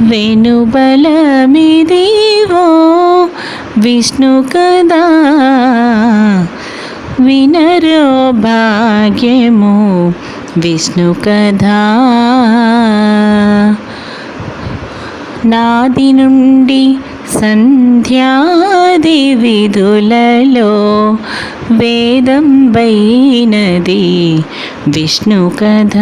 వెనుబలమిదివో విష్ణు కథ వినరో భాగ్యము విష్ణు కథ నాది నుండి సంధ్యాది విధులలో వేదం వైనది విష్ణు కథ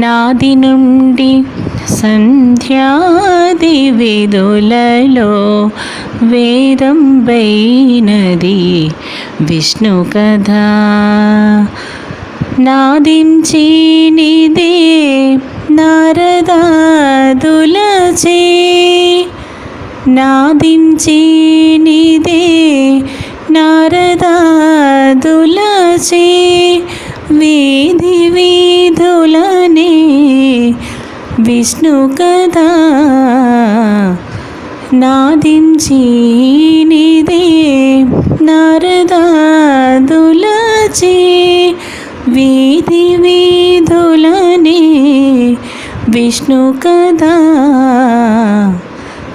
నాది నుండి సంధ్యాది విధులలో వేదం వైనది విష్ణు కథ. నాదించినిదే నారదాదులచే. నాదించినిదే నారదాదులచే. విష్ణు కదా నాదించి నిదే నారదాదులచే వీధి వీధులనే విష్ణు కదా.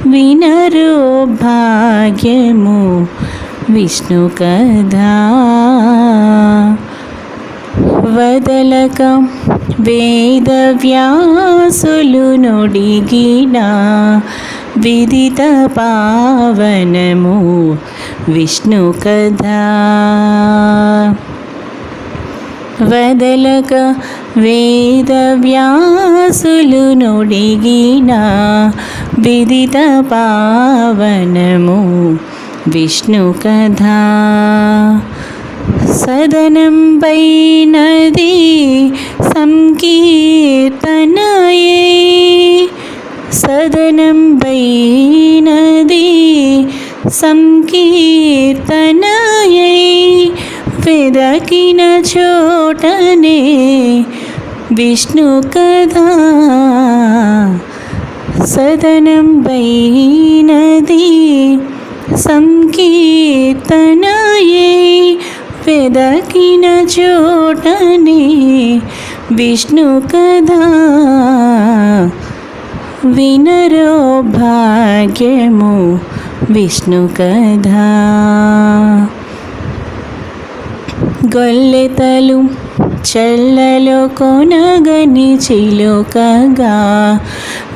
వినరు భాగ్యము విష్ణు కదా. వేద వ్యాసులు నొడిగిన విదిత పావనము విష్ణు కథ. వదలక వేద వ్యాసులు నొడిగిన విదిత పావనము విష్ణు కథ. సదనం పైనది సంకీర్తనయే సదనం పైనది సంకీర్తనయై వెదకిన చోటనే విష్ణు కథ సదనం పైనది సంకీర్తనయై వెదకిన చోటనే విష్ణు కథ వినరో భాగ్యము విష్ణు కథ గొల్లెతలు చెల్లలో కొనగని చిలుకగా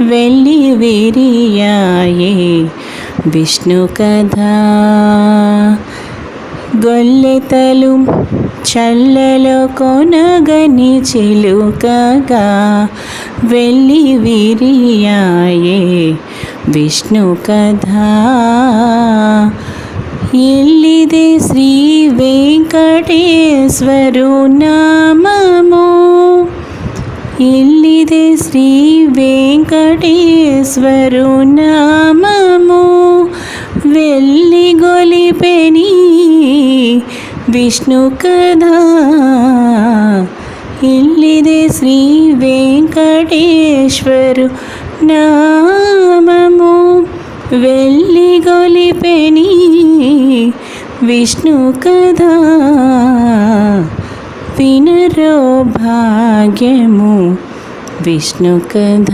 వెళ్ళి విరియాయే విష్ణు కథ గొల్లెతలు చల్లలో కొనగని చిలుకగా వెళ్ళి విరియాయే విష్ణు కథ. ఎల్లిదే శ్రీ వెంకటేశ్వరు నామము ఎల్లిదే శ్రీ వెంకటేశ్వరు నామము వెళ్ళి ವಿಷ್ಣು విష్ణు ಇಲ್ಲಿದೆ ఇల్లిదే శ్రీ వెంకటేశ్వరు నామము. వెళ్ళి గొలిపెని విష్ణు కథ వినరో భాగ్యము విష్ణు కథ